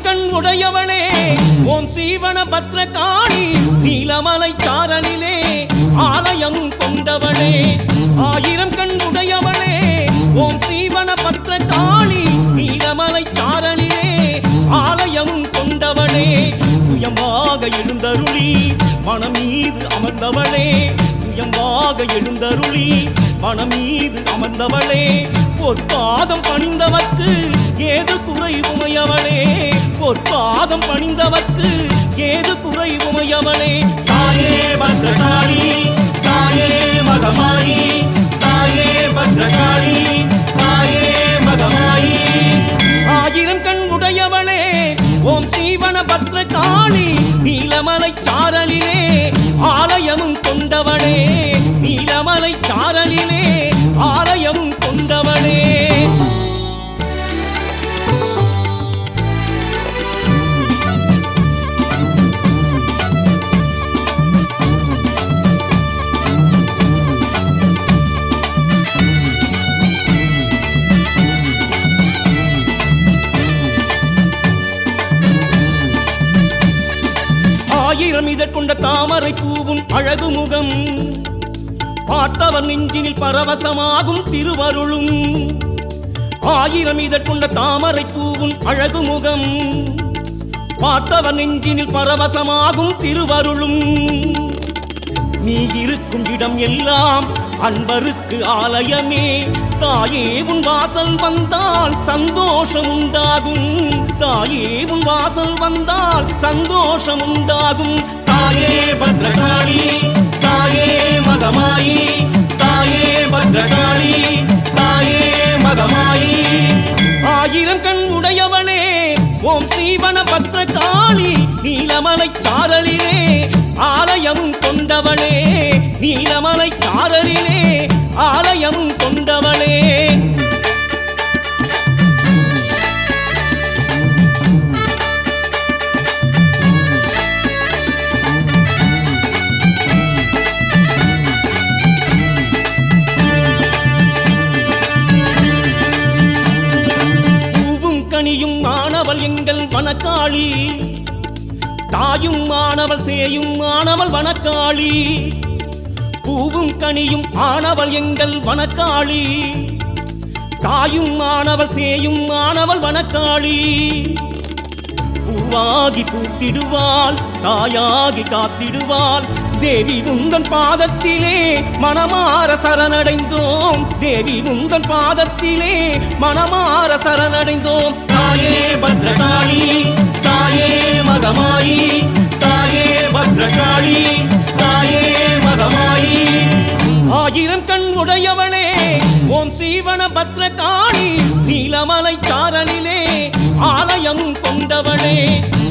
கண் உடையவளே. ஓம் சீவன பத்ரகாளி நீலமலை சாரலிலே ஆலயம் கொண்டவளே. ஆயிரம் கண் உடையவளே ஓம் சீவன பத்ரகாளி நீலமலை சாரலிலே ஆலயம் கொண்டவளே. சுயமாக எழுந்தருளி மனம் மீது அமர்ந்தவளே. சுயமாக எழுந்தருளி மனம் மீது அமர்ந்தவளே. ஒரு பாதம் பணிந்தவர்க்கு ஏது குறை உமையவளே. பொற்பாதம் பணிந்தவர்க்கு ஏது குறை உமையவளே தாயே பத்ரகாளி தாயே மகமாயி தாயே பத்ரகாளி தாயே மகமாயி. ஆயிரம் கண் உடையவளே ஓம் சீவன பத்ரகாளி நீலமலை சாரலிலே ஆயிரம் இதழ் கொண்ட தாமரை பூவும் அழகு முகம். பார்த்தவர் நெஞ்சினில் பரவசமாகும் திருவருளும். ஆயிரம் இதழ் கொண்ட தாமரை பூவும் அழகு முகம். பார்த்தவர் நெஞ்சினில் பரவசமாகும் திருவருளும். நீ இருக்கும் இடம் எல்லாம் அன்பருக்கு ஆலயமே. தாயே உன் வாசல் வந்தால் சந்தோஷம் உண்டாகும் தாயே உன் வாசல் வந்தால் சந்தோஷம் உண்டாகும் தாயே பத்ரகாளி தாயே மகமாயி தாயே பத்ரகாளி தாயே மகமாயி ஆயிரம் கண் உடையவளே ஓம் ஸ்ரீவன பத்ரகாளி நீலமலை சாரலிலே ஆலயமும் கொண்டவளே நீலமலை சாரலிலே ஆலயமும் கொண்டவளே. மாணவள் எங்கள் வனக்காளி. தாயும் மாணவள் சேயும் மாணவள் வனக்காளி. பூவும் கனியும் ஆனவள் எங்கள் வனக்காளி. தாயும் மாணவள் சேயும் மாணவள் வனக்காளி. பூவாகி பூத்திடுவாள் தாயாகி காத்திடுவாள் தேவி உந்தன் பாதத்திலே மனமாற சரணடைந்தோம். தேவி உந்தன் பாதத்திலே மனமாற சரணடைந்தோம். தாயே பத்ரகாளி தாயே மகமாயி தாயே பத்ரகாளி தாயே மகமாயி. ஆயிரம் கண் உடையவளே ஓம் சீவன பத்ரகாளி நீலமலை தாரணிலே ஆலயம் கொண்டவளே.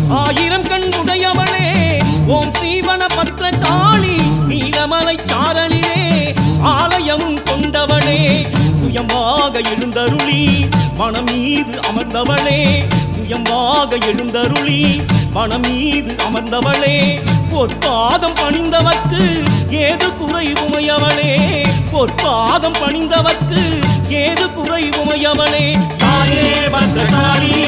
ஆயிரம் கண் காளி நீலமலை சாரலிலே ஆலயமும் கொண்டவளே சுயமாக எழுந்தருளி மனம் மீது அமர்ந்தவளே சுயமாக எழுந்தருளி மனம் மீது அமர்ந்தவளே பொற்பாதம் பணிந்தவர்க்கு ஏது குறை உமையவளே பொற்பாதம் பணிந்தவர்க்கு ஏது குறை உமையவளே தாயே வந்த தாயே